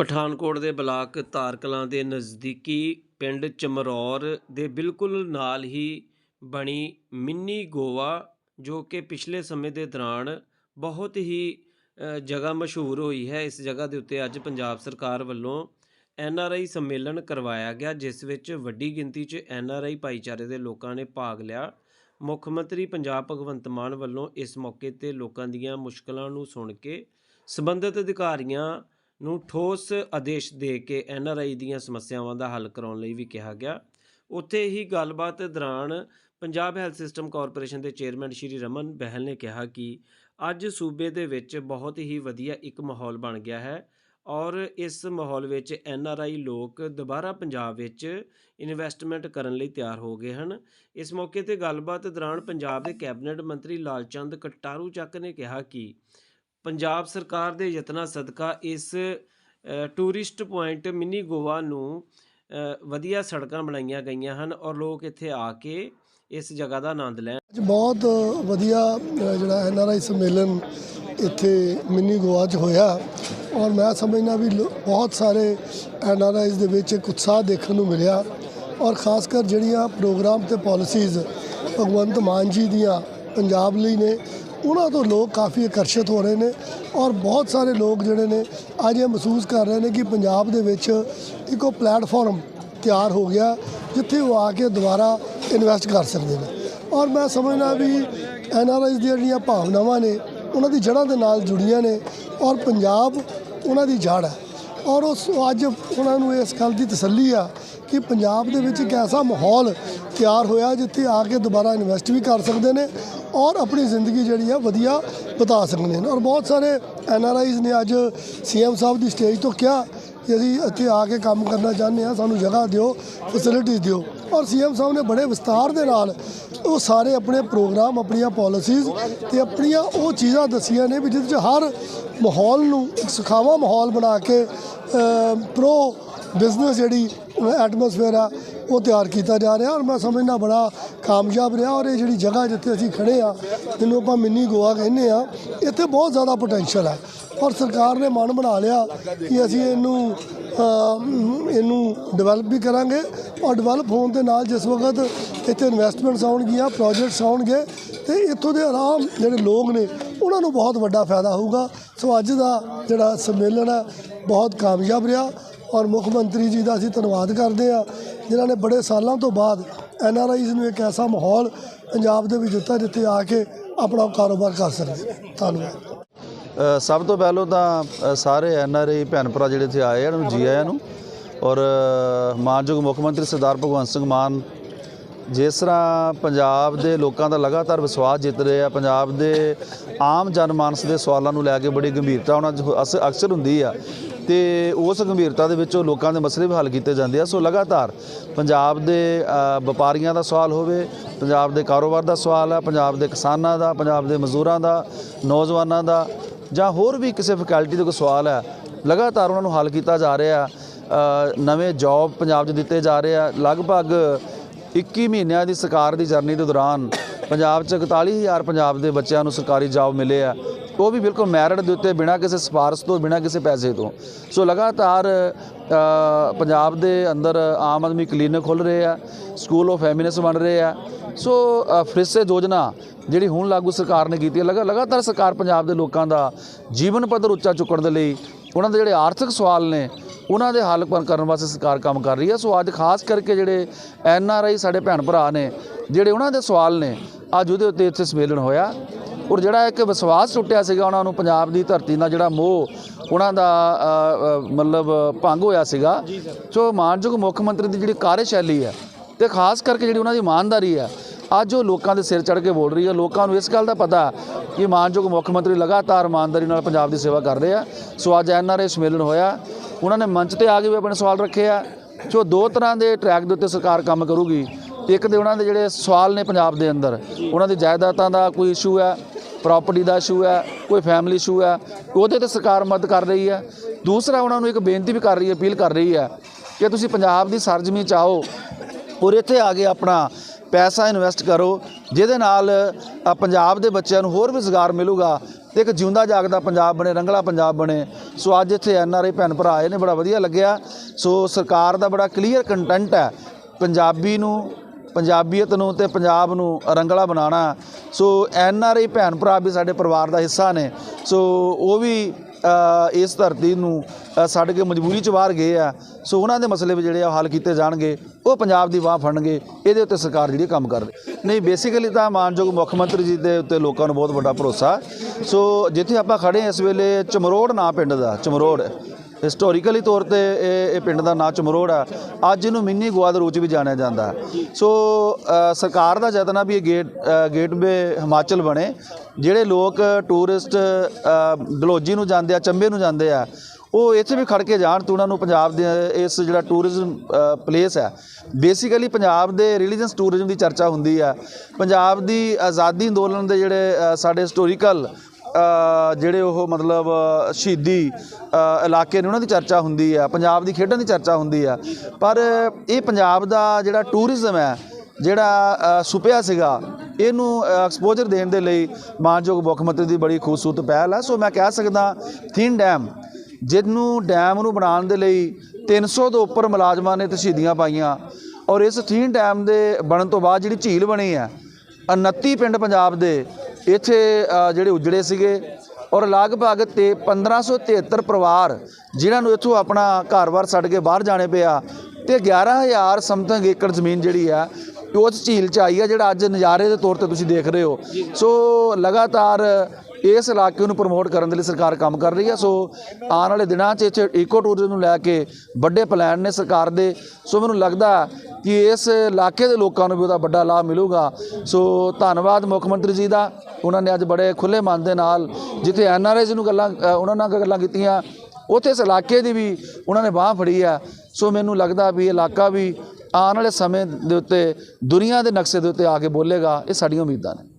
ਪਠਾਨਕੋਟ ਦੇ ਬਲਾਕ ਤਾਰਕਲਾਂ ਦੇ ਨਜ਼ਦੀਕੀ ਪਿੰਡ ਚਮਰੌਰ ਦੇ ਬਿਲਕੁਲ ਨਾਲ ਹੀ ਬਣੀ ਮਿੰਨੀ ਗੋਆ, ਜੋ ਕਿ ਪਿਛਲੇ ਸਮੇਂ ਦੇ ਦੌਰਾਨ ਬਹੁਤ ਹੀ ਜਗ੍ਹਾ ਮਸ਼ਹੂਰ ਹੋਈ ਹੈ। ਇਸ ਜਗ੍ਹਾ ਦੇ ਉੱਤੇ ਅੱਜ ਪੰਜਾਬ ਸਰਕਾਰ ਵੱਲੋਂ ਐਨ ਆਰ ਆਈ ਸੰਮੇਲਨ ਕਰਵਾਇਆ ਗਿਆ, ਜਿਸ ਵਿੱਚ ਵੱਡੀ ਗਿਣਤੀ 'ਚ ਐਨ ਆਰ ਆਈ ਭਾਈਚਾਰੇ ਦੇ ਲੋਕਾਂ ਨੇ ਭਾਗ ਲਿਆ। ਮੁੱਖ ਮੰਤਰੀ ਪੰਜਾਬ ਭਗਵੰਤ ਮਾਨ ਵੱਲੋਂ ਇਸ ਮੌਕੇ ਤੇ ਲੋਕਾਂ ਦੀਆਂ ਮੁਸ਼ਕਲਾਂ ਨੂੰ ਸੁਣ ਕੇ ਸੰਬੰਧਿਤ ਅਧਿਕਾਰੀਆਂ ਨੂੰ ਠੋਸ ਆਦੇਸ਼ ਦੇ ਕੇ ਐਨ ਆਰ ਆਈ ਦੀਆਂ ਸਮੱਸਿਆਵਾਂ ਦਾ ਹੱਲ ਕਰਾਉਣ ਲਈ ਵੀ ਕਿਹਾ ਗਿਆ। ਉੱਥੇ ਹੀ ਗੱਲਬਾਤ ਦੌਰਾਨ ਪੰਜਾਬ ਹੈਲਥ ਸਿਸਟਮ ਕਾਰਪੋਰੇਸ਼ਨ ਦੇ ਚੇਅਰਮੈਨ ਸ਼੍ਰੀ ਰਮਨ ਬਹਿਲ ਨੇ ਕਿਹਾ ਕਿ ਅੱਜ ਸੂਬੇ ਦੇ ਵਿੱਚ ਬਹੁਤ ਹੀ ਵਧੀਆ ਇੱਕ ਮਾਹੌਲ ਬਣ ਗਿਆ ਹੈ ਔਰ ਇਸ ਮਾਹੌਲ ਵਿੱਚ ਐਨ ਆਰ ਆਈ ਲੋਕ ਦੁਬਾਰਾ ਪੰਜਾਬ ਵਿੱਚ ਇਨਵੈਸਟਮੈਂਟ ਕਰਨ ਲਈ ਤਿਆਰ ਹੋ ਗਏ ਹਨ। ਇਸ ਮੌਕੇ ਤੇ ਗੱਲਬਾਤ ਦੌਰਾਨ ਪੰਜਾਬ ਦੇ ਕੈਬਨਿਟ ਮੰਤਰੀ ਲਾਲਚੰਦ ਕਟਾਰੂ ਚੱਕ ਨੇ ਕਿਹਾ ਕਿ ਪੰਜਾਬ ਸਰਕਾਰ ਦੇ ਯਤਨਾਂ ਸਦਕਾ ਇਸ ਟੂਰਿਸਟ ਪੁਆਇੰਟ ਮਿੰਨੀ ਗੋਆ ਨੂੰ ਵਧੀਆ ਸੜਕਾਂ ਬਣਾਈਆਂ ਗਈਆਂ ਹਨ ਔਰ ਲੋਕ ਇੱਥੇ ਆ ਕੇ ਇਸ ਜਗ੍ਹਾ ਦਾ ਆਨੰਦ ਲੈਣ। ਅੱਜ ਬਹੁਤ ਵਧੀਆ ਜਿਹੜਾ ਐਨ ਆਰ ਆਈ ਸੰਮੇਲਨ ਇੱਥੇ ਮਿੰਨੀ ਗੋਆ 'ਚ ਹੋਇਆ ਔਰ ਮੈਂ ਸਮਝਣਾ ਵੀ ਲੋ- ਬਹੁਤ ਸਾਰੇ ਐਨ ਆਰ ਆਈਜ਼ ਦੇ ਵਿੱਚ ਇੱਕ ਉਤਸ਼ਾਹ ਦੇਖਣ ਨੂੰ ਮਿਲਿਆ ਔਰ ਖਾਸ ਕਰ ਜਿਹੜੀਆਂ ਪ੍ਰੋਗਰਾਮ ਤੇ ਪਾਲਿਸੀਜ਼ ਭਗਵੰਤ ਮਾਨ ਜੀ ਦੀਆਂ ਪੰਜਾਬ ਲਈ ਨੇ ਉਹਨਾਂ ਤੋਂ ਲੋਕ ਕਾਫੀ ਆਕਰਸ਼ਿਤ ਹੋ ਰਹੇ ਨੇ ਔਰ ਬਹੁਤ ਸਾਰੇ ਲੋਕ ਜਿਹੜੇ ਨੇ ਅੱਜ ਇਹ ਮਹਿਸੂਸ ਕਰ ਰਹੇ ਨੇ ਕਿ ਪੰਜਾਬ ਦੇ ਵਿੱਚ ਇੱਕੋ ਪਲੇਟਫਾਰਮ ਤਿਆਰ ਹੋ ਗਿਆ ਜਿੱਥੇ ਉਹ ਆ ਕੇ ਦੁਬਾਰਾ ਇਨਵੈਸਟ ਕਰ ਸਕਦੇ ਨੇ। ਔਰ ਮੈਂ ਸਮਝਦਾ ਵੀ ਐਨ ਆਰ ਆਈਜ਼ ਦੀਆਂ ਜਿਹੜੀਆਂ ਭਾਵਨਾਵਾਂ ਨੇ, ਉਹਨਾਂ ਦੀ ਜੜ੍ਹਾਂ ਦੇ ਨਾਲ ਜੁੜੀਆਂ ਨੇ ਔਰ ਪੰਜਾਬ ਉਹਨਾਂ ਦੀ ਜੜ੍ਹ ਹੈ। ਔਰ ਉਸ ਅੱਜ ਉਹਨਾਂ ਨੂੰ ਇਸ ਗੱਲ ਦੀ ਤਸੱਲੀ ਆ ਕਿ ਪੰਜਾਬ ਦੇ ਵਿੱਚ ਇੱਕ ਐਸਾ ਮਾਹੌਲ ਤਿਆਰ ਹੋਇਆ ਜਿੱਥੇ ਆ ਕੇ ਦੁਬਾਰਾ ਇਨਵੈਸਟ ਵੀ ਕਰ ਸਕਦੇ ਨੇ ਔਰ ਆਪਣੀ ਜ਼ਿੰਦਗੀ ਜਿਹੜੀ ਆ ਵਧੀਆ ਬਤਾ ਸਕਦੇ ਨੇ। ਔਰ ਬਹੁਤ ਸਾਰੇ ਐਨ ਆਰ ਆਈਜ਼ ਨੇ ਅੱਜ ਸੀਐਮ ਸਾਹਿਬ ਦੀ ਸਟੇਜ ਤੋਂ ਕਿਹਾ ਕਿ ਅਸੀਂ ਇੱਥੇ ਆ ਕੇ ਕੰਮ ਕਰਨਾ ਚਾਹੁੰਦੇ ਹਾਂ, ਸਾਨੂੰ ਜਗ੍ਹਾ ਦਿਓ ਫੈਸਿਲਿਟੀਜ਼ ਦਿਓ। ਔਰ ਸੀਐਮ ਸਾਹਿਬ ਨੇ ਬੜੇ ਵਿਸਤਾਰ ਦੇ ਨਾਲ ਉਹ ਸਾਰੇ ਆਪਣੇ ਪ੍ਰੋਗਰਾਮ ਆਪਣੀਆਂ ਪਾਲਿਸੀਜ਼ ਤੇ ਆਪਣੀਆਂ ਉਹ ਚੀਜ਼ਾਂ ਦੱਸੀਆਂ ਨੇ ਵੀ ਜਿਹਦੇ 'ਚ ਹਰ ਮਾਹੌਲ ਨੂੰ ਇੱਕ ਸੁਖਾਵਾਂ ਮਾਹੌਲ ਬਣਾ ਕੇ ਪ੍ਰੋ ਬਿਜ਼ਨਸ ਜਿਹੜੀ ਐਟਮੋਸਫੇਅਰ ਆ, ਉਹ ਤਿਆਰ ਕੀਤਾ ਜਾ ਰਿਹਾ। ਔਰ ਮੈਂ ਸਮਝਦਾ ਬੜਾ ਕਾਮਯਾਬ ਰਿਹਾ ਔਰ ਇਹ ਜਿਹੜੀ ਜਗ੍ਹਾ ਜਿੱਥੇ ਅਸੀਂ ਖੜੇ ਆ, ਜਿਹਨੂੰ ਆਪਾਂ ਮਿੰਨੀ ਗੋਆ ਕਹਿੰਦੇ ਆ, ਇੱਥੇ ਬਹੁਤ ਜ਼ਿਆਦਾ ਪੋਟੈਂਸ਼ੀਅਲ ਹੈ ਔਰ ਸਰਕਾਰ ਨੇ ਮਨ ਬਣਾ ਲਿਆ ਕਿ ਅਸੀਂ ਇਹਨੂੰ ਇਹਨੂੰ ਡਿਵੈਲਪ ਵੀ ਕਰਾਂਗੇ ਔਰ ਡਿਵੈਲਪ ਹੋਣ ਦੇ ਨਾਲ ਜਿਸ ਵਕਤ ਇੱਥੇ ਇਨਵੈਸਟਮੈਂਟਸ ਆਉਣਗੀਆਂ ਪ੍ਰੋਜੈਕਟਸ ਆਉਣਗੇ, ਤੇ ਇੱਥੋਂ ਦੇ ਆਰਾਮ ਜਿਹੜੇ ਲੋਕ ਨੇ, ਉਹਨਾਂ ਨੂੰ ਬਹੁਤ ਵੱਡਾ ਫਾਇਦਾ ਹੋਊਗਾ। ਸੋ ਅੱਜ ਦਾ ਜਿਹੜਾ ਸੰਮੇਲਨ ਹੈ, ਬਹੁਤ ਕਾਮਯਾਬ ਰਿਹਾ ਔਰ ਮੁੱਖ ਮੰਤਰੀ ਜੀ ਦਾ ਅਸੀਂ ਧੰਨਵਾਦ ਕਰਦੇ ਆ ਜਿਨ੍ਹਾਂ ਨੇ ਬੜੇ ਸਾਲਾਂ ਤੋਂ ਬਾਅਦ ਐਨ ਆਰ ਆਈਜ਼ ਨੂੰ ਇੱਕ ਐਸਾ ਮਾਹੌਲ ਪੰਜਾਬ ਦੇ ਵਿੱਚ ਦਿੱਤਾ, ਜਿੱਥੇ ਆ ਕੇ ਆਪਣਾ ਕਾਰੋਬਾਰ ਕਰ ਸਕਦੇ ਧੰਨਵਾਦ। ਸਭ ਤੋਂ ਪਹਿਲਾਂ ਤਾਂ ਸਾਰੇ ਐਨ ਆਰ ਆਈ ਭੈਣ ਭਰਾ ਜਿਹੜੇ ਇੱਥੇ ਆਏ ਆ ਨੂੰ ਜੀ ਆਇਆਂ ਨੂੰ। ਔਰ ਮਾਨਯੋਗ ਮੁੱਖ ਮੰਤਰੀ ਸਰਦਾਰ ਭਗਵੰਤ ਸਿੰਘ ਮਾਨ, ਜਿਸ ਤਰ੍ਹਾਂ ਪੰਜਾਬ ਦੇ ਲੋਕਾਂ ਦਾ ਲਗਾਤਾਰ ਵਿਸ਼ਵਾਸ ਜਿੱਤ ਰਹੇ ਆ, ਪੰਜਾਬ ਦੇ ਆਮ ਜਨਮਾਨਸ ਦੇ ਸਵਾਲਾਂ ਨੂੰ ਲੈ ਕੇ ਬੜੀ ਗੰਭੀਰਤਾ ਉਹਨਾਂ 'ਚ ਅਸ- ਅਕਸਰ ਹੁੰਦੀ ਆ। ਤੇ ਉਸ ਗੰਭੀਰਤਾ ਦੇ ਵਿੱਚੋਂ ਲੋਕਾਂ ਦੇ ਮਸਲੇ ਵੀ ਹੱਲ ਕੀਤੇ ਜਾਂਦੇ ਆ। ਸੋ ਲਗਾਤਾਰ ਪੰਜਾਬ ਦੇ ਵਪਾਰੀਆਂ ਦਾ ਸਵਾਲ ਹੋਵੇ, ਪੰਜਾਬ ਦੇ ਕਾਰੋਬਾਰ ਦਾ ਸਵਾਲ ਆ, ਪੰਜਾਬ ਦੇ ਕਿਸਾਨਾਂ ਦਾ, ਪੰਜਾਬ ਦੇ ਮਜ਼ਦੂਰਾਂ ਦਾ, ਨੌਜਵਾਨਾਂ ਦਾ ਜਾਂ ਹੋਰ ਵੀ ਕਿਸੇ ਫੈਕਲਟੀ ਦਾ ਕੋਈ ਸਵਾਲ ਹੈ, ਲਗਾਤਾਰ ਉਹਨਾਂ ਨੂੰ ਹੱਲ ਕੀਤਾ ਜਾ ਰਿਹਾ ਨਵੇਂ ਜੌਬ ਪੰਜਾਬ 'ਚ ਦਿੱਤੇ ਜਾ ਰਹੇ ਆ, ਲਗਭਗ 21 ਮਹੀਨਿਆਂ ਦੀ ਸਰਕਾਰ ਦੀ ਜਰਨੀ ਦੇ ਦੌਰਾਨ ਪੰਜਾਬ 'ਚ 41000 ਪੰਜਾਬ ਦੇ ਬੱਚਿਆਂ ਨੂੰ ਸਰਕਾਰੀ ਜੌਬ ਮਿਲੇ ਆ ਉਹ ਵੀ ਬਿਲਕੁਲ ਮੈਰਿਟ ਦੇ ਉੱਤੇ ਬਿਨਾਂ ਕਿਸੇ ਸਿਫਾਰਸ਼ ਤੋਂ ਬਿਨਾਂ ਕਿਸੇ ਪੈਸੇ ਤੋਂ। ਸੋ ਲਗਾਤਾਰ ਪੰਜਾਬ ਦੇ ਅੰਦਰ ਆਮ ਆਦਮੀ ਕਲੀਨਿਕ ਖੁੱਲ ਰਹੇ ਆ ਸਕੂਲ ਆਫ ਫੈਮਿਨਿਸ ਬਣ ਰਹੇ ਆ। ਸੋ ਅ, ਫਰਿਸੇ ਯੋਜਨਾ ਜਿਹੜੀ ਹੁਣ ਲਾਗੂ ਸਰਕਾਰ ਨੇ ਕੀਤੀ ਹੈ ਲਗਾ ਲਗਾਤਾਰ ਸਰਕਾਰ ਪੰਜਾਬ ਦੇ ਲੋਕਾਂ ਦਾ ਜੀਵਨ ਪੱਧਰ ਉੱਚਾ ਚੁੱਕਣ ਦੇ ਲਈ ਉਹਨਾਂ ਦੇ ਜਿਹੜੇ ਆਰਥਿਕ ਸਵਾਲ ਨੇ ਉਹਨਾਂ ਦੇ ਹੱਲ ਕਰਨ ਵਾਸਤੇ ਸਰਕਾਰ ਕੰਮ ਕਰ ਰਹੀ ਹੈ। ਸੋ ਅੱਜ ਖਾਸ ਕਰਕੇ ਜਿਹੜੇ ਐਨ ਆਰ ਆਈ ਸਾਡੇ ਭੈਣ ਭਰਾ ਨੇ ਜਿਹੜੇ ਉਹਨਾਂ ਦੇ ਸਵਾਲ ਨੇ ਅੱਜ ਉਹਦੇ ਉੱਤੇ ਇੱਥੇ ਸੰਮੇਲਨ ਹੋਇਆ। ਔਰ ਜਿਹੜਾ ਇੱਕ ਵਿਸ਼ਵਾਸ ਟੁੱਟਿਆ ਸੀਗਾ ਉਹਨਾਂ ਨੂੰ ਪੰਜਾਬ ਦੀ ਧਰਤੀ ਨਾਲ ਜਿਹੜਾ ਮੋਹ, ਉਹਨਾਂ ਦਾ ਮਤਲਬ ਭੰਗ ਹੋਇਆ ਸੀਗਾ। ਸੋ ਮਾਨਯੋਗ ਮੁੱਖ ਮੰਤਰੀ ਦੀ ਜਿਹੜੀ ਕਾਰਜਸ਼ੈਲੀ ਹੈ ਤੇ ਖਾਸ ਕਰਕੇ ਜਿਹੜੀ ਉਹਨਾਂ ਦੀ ਇਮਾਨਦਾਰੀ ਹੈ, ਅੱਜ ਉਹ ਲੋਕਾਂ ਦੇ ਸਿਰ ਚੜ ਕੇ ਬੋਲ ਰਹੀ ਹੈ। ਲੋਕਾਂ ਨੂੰ ਇਸ ਗੱਲ ਦਾ ਪਤਾ ਕਿ ਮਾਨਯੋਗ ਮੁੱਖ ਮੰਤਰੀ ਲਗਾਤਾਰ ਇਮਾਨਦਾਰੀ ਨਾਲ ਪੰਜਾਬ ਦੀ ਸੇਵਾ ਕਰ ਰਹੇ ਆ। ਸੋ ਅੱਜ ਐਨਆਰਏ ਸੰਮੇਲਨ ਹੋਇਆ। ਉਹਨਾਂ ਨੇ ਮੰਚ ਤੇ ਆ ਕੇ ਵੀ ਆਪਣੇ ਸਵਾਲ ਰੱਖੇ ਆ। ਸੋ ਦੋ ਤਰ੍ਹਾਂ ਦੇ ਟਰੈਕ ਦੇ ਉੱਤੇ ਸਰਕਾਰ ਕੰਮ ਕਰੂਗੀ, ਇੱਕ ਦੇ ਉਹਨਾਂ ਦੇ ਜਿਹੜੇ ਸਵਾਲ ਨੇ ਪੰਜਾਬ ਦੇ ਅੰਦਰ, ਉਹਨਾਂ ਦੀ ਜਾਇਦਾਦਾਂ ਦਾ ਕੋਈ ਇਸ਼ੂ ਹੈ ਪ੍ਰਾਪਰਟੀ ਦਾ ਇਸ਼ੂ ਹੈ, ਕੋਈ ਫੈਮਿਲੀ ਇਸ਼ੂ ਹੈ, ਉਹਦੇ ਤੇ ਸਰਕਾਰ ਮਦਦ ਕਰ ਰਹੀ ਹੈ। ਦੂਸਰਾ ਉਹਨਾਂ ਨੂੰ ਇੱਕ ਬੇਨਤੀ ਵੀ ਕਰ ਰਹੀ ਹੈ, ਅਪੀਲ ਕਰ ਰਹੀ ਹੈ ਕਿ ਤੁਸੀਂ ਪੰਜਾਬ ਦੀ ਸਰਜ਼ਮੀਨ ਚ ਆਓ ਔਰ ਇੱਥੇ ਆ ਕੇ ਆਪਣਾ ਪੈਸਾ ਇਨਵੈਸਟ ਕਰੋ, ਜਿਹਦੇ ਨਾਲ ਪੰਜਾਬ ਦੇ ਬੱਚਿਆਂ ਨੂੰ ਹੋਰ ਵੀ ਰੁਜ਼ਗਾਰ ਮਿਲੂਗਾ ਤੇ ਇੱਕ ਜਿਉਂਦਾ ਜਾਗਦਾ ਪੰਜਾਬ ਬਣੇ, ਰੰਗਲਾ ਪੰਜਾਬ ਬਣੇ। ਸੋ ਅੱਜ ਇੱਥੇ ਐਨ ਆਰ ਆਈ ਭੈਣ ਭਰਾ ਆਏ ਨੇ, ਬੜਾ ਵਧੀਆ ਲੱਗਿਆ। ਸੋ ਸਰਕਾਰ ਦਾ ਬੜਾ ਕਲੀਅਰ ਕੰਟੈਂਟ ਹੈ। ਪੰਜਾਬੀ ਨੂੰ ਪੰਜਾਬੀਅਤ ਨੂੰ ਤੇ ਪੰਜਾਬ ਨੂੰ ਰੰਗਲਾ ਬਣਾਉਣਾ। ਸੋ ਐਨ ਆਰ ਆਈ ਭੈਣ ਭਰਾ ਵੀ ਸਾਡੇ ਪਰਿਵਾਰ ਦਾ ਹਿੱਸਾ ਨੇ। ਸੋ ਉਹ ਵੀ ਇਸ ਧਰਤੀ ਨੂੰ ਅ, ਛੱਡ ਕੇ ਮਜਬੂਰੀ ਚ ਬਾਹਰ ਗਏ ਆ। ਸੋ ਉਹਨਾਂ ਦੇ ਮਸਲੇ ਵੀ ਜਿਹੜੇ ਆ ਉਹ ਹੱਲ ਕੀਤੇ ਜਾਣਗੇ। ਉਹ ਪੰਜਾਬ ਦੀ ਵਾਹ ਫੜਨਗੇ। ਇਹਦੇ ਉੱਤੇ ਸਰਕਾਰ ਜਿਹੜੀ ਕੰਮ ਕਰ ਰਹੀ ਨਹੀਂ ਬੇਸਿਕਲੀ ਤਾਂ ਮਾਨਯੋਗ ਮੁੱਖ ਮੰਤਰੀ ਜੀ ਦੇ ਉੱਤੇ ਲੋਕਾਂ ਨੂੰ ਬਹੁਤ ਵੱਡਾ ਭਰੋਸਾ। ਸੋ ਜਿੱਥੇ ਆਪਾਂ ਖੜੇ ਇਸ ਵੇਲੇ ਚਮਰੋੜ ਨਾਂ ਪਿੰਡ ਦਾ ਚਮਰੋੜ। ਹਿਸਟੋਰੀਕਲੀ ਤੌਰ ਤੇ ਇਹ ਇਹ ਪਿੰਡ ਦਾ ਨਾਂ ਚਮਰੋੜ ਆ। ਅੱਜ ਇਹਨੂੰ ਮਿੰਨੀ ਗੋਆ ਦੇ ਰੂਪ 'ਚ ਵੀ ਜਾਣਿਆ ਜਾਂਦਾ। ਸੋ ਸਰਕਾਰ ਦਾ ਯਤਨ ਆ ਵੀ ਇਹ ਗੇਟ ਗੇਟਵੇ ਹਿਮਾਚਲ ਬਣੇ ਜਿਹੜੇ ਲੋਕ ਟੂਰਿਸਟ ਅ, ਨੂੰ ਜਾਂਦੇ ਆ ਚੰਬੇ ਨੂੰ ਜਾਂਦੇ ਆ ਉਹ ਇੱਥੇ ਵੀ ਖੜ ਕੇ ਜਾਣ ਤੇ ਉਹਨਾਂ ਨੂੰ ਪੰਜਾਬ ਦੇ ਇਸ ਜਿਹੜਾ ਟੂਰਿਜ਼ਮ ਪਲੇਸ ਹੈ ਬੇਸਿਕਲੀ ਪੰਜਾਬ ਦੇ ਰਿਲੀਜੀਅਸ ਟੂਰਿਜ਼ਮ ਦੀ ਚਰਚਾ ਹੁੰਦੀ ਆ। ਪੰਜਾਬ ਦੀ ਆਜ਼ਾਦੀ ਅੰਦੋਲਨ ਦੇ ਜਿਹੜੇ ਸਾਡੇ ਹਿਸਟੋਰੀਕਲ ਜਿਹੜੇ ਉਹ ਮਤਲਬ ਸ਼ਹੀਦੀ ਇਲਾਕੇ ਨੇ ਉਹਨਾਂ ਦੀ ਚਰਚਾ ਹੁੰਦੀ ਆ, ਪੰਜਾਬ ਦੀ ਖੇਡਾਂ ਦੀ ਚਰਚਾ ਹੁੰਦੀ ਆ। ਪਰ ਇਹ ਪੰਜਾਬ ਦਾ ਜਿਹੜਾ ਟੂਰਿਜ਼ਮ ਹੈ, ਜਿਹੜਾ ਸੁਪਿਆ ਸੀਗਾ, ਇਹਨੂੰ ਐਕਸਪੋਜ਼ਰ ਦੇਣ ਦੇ ਲਈ ਮਾਨਯੋਗ ਮੁੱਖ ਮੰਤਰੀ ਦੀ ਬੜੀ ਖੂਬਸੂਰਤ ਪਹਿਲ ਹੈ ਸੋ ਮੈਂ ਕਹਿ ਸਕਦਾ ਥਿਨ ਡੈਮ ਜਿਹਨੂੰ ਡੈਮ ਨੂੰ ਬਣਾਉਣ ਦੇ ਲਈ 300 ਤੋਂ ਉੱਪਰ ਮੁਲਾਜ਼ਮਾਂ ਨੇ ਤਸ਼ਹੀਦੀਆਂ ਪਾਈਆਂ। ਔਰ ਇਸ ਥੀਨ ਡੈਮ ਦੇ ਬਣਨ ਤੋਂ ਬਾਅਦ ਜਿਹੜੀ ਝੀਲ ਬਣੀ ਹੈ 29 ਪਿੰਡ ਪੰਜਾਬ ਦੇ ਇੱਥੇ ਜਿਹੜੇ ਉਜੜੇ ਸੀਗੇ ਔਰ ਲਗਭਗ ਤੇ 1573 ਪਰਿਵਾਰ ਜਿਨ੍ਹਾਂ ਨੂੰ ਇੱਥੋਂ ਆਪਣਾ ਘਰ-ਬਾਰ ਛੱਡ ਕੇ ਬਾਹਰ ਜਾਣੇ ਪਿਆ ਤੇ 11000 ਸਮਥਿੰਗ ਏਕੜ ਜ਼ਮੀਨ ਜਿਹੜੀ ਆ, ਉਹ ਝੀਲ ਚ ਆਈ ਆ ਜਿਹੜਾ ਅੱਜ ਨਜ਼ਾਰੇ ਦੇ ਤੌਰ ਤੇ ਤੁਸੀਂ ਦੇਖ ਰਹੇ ਹੋ। ਸੋ ਲਗਾਤਾਰ ਇਸ ਇਲਾਕੇ ਨੂੰ ਪ੍ਰਮੋਟ ਕਰਨ ਦੇ ਲਈ ਸਰਕਾਰ ਕੰਮ ਕਰ ਰਹੀ ਹੈ ਸੋ ਆਉਣ ਵਾਲੇ ਦਿਨਾਂ 'ਚ ਇੱਥੇ ਈਕੋ ਟੂਰਿਜ਼ਮ ਨੂੰ ਲੈ ਕੇ ਵੱਡੇ ਪਲਾਨ ਨੇ ਸਰਕਾਰ ਦੇ। ਸੋ ਮੈਨੂੰ ਲੱਗਦਾ ਕਿ ਇਸ ਇਲਾਕੇ ਦੇ ਲੋਕਾਂ ਨੂੰ ਵੀ ਉਹਦਾ ਵੱਡਾ ਲਾਭ ਮਿਲੂਗਾ। ਸੋ ਧੰਨਵਾਦ ਮੁੱਖ ਮੰਤਰੀ ਜੀ ਦਾ। ਉਹਨਾਂ ਨੇ ਅੱਜ ਬੜੇ ਖੁੱਲੇ ਮਨ ਦੇ ਨਾਲ ਜਿੱਥੇ ਐਨ ਆਰ ਆਈਜ਼ ਨੂੰ ਗੱਲਾਂ ਉਹਨਾਂ ਨਾਲ ਗੱਲਾਂ ਕੀਤੀਆਂ, ਉੱਥੇ ਇਸ ਇਲਾਕੇ ਦੀ ਵੀ ਉਹਨਾਂ ਨੇ ਬਾਹ ਫੜੀ ਆ। ਸੋ ਮੈਨੂੰ ਲੱਗਦਾ ਵੀ ਇਹ ਇਲਾਕਾ ਵੀ ਆਉਣ ਵਾਲੇ ਸਮੇਂ ਦੇ ਉੱਤੇ, ਦੁਨੀਆ ਦੇ ਨਕਸ਼ੇ ਦੇ ਉੱਤੇ ਆ ਕੇ ਬੋਲੇਗਾ। ਇਹ ਸਾਡੀਆਂ ਉਮੀਦਾਂ ਨੇ।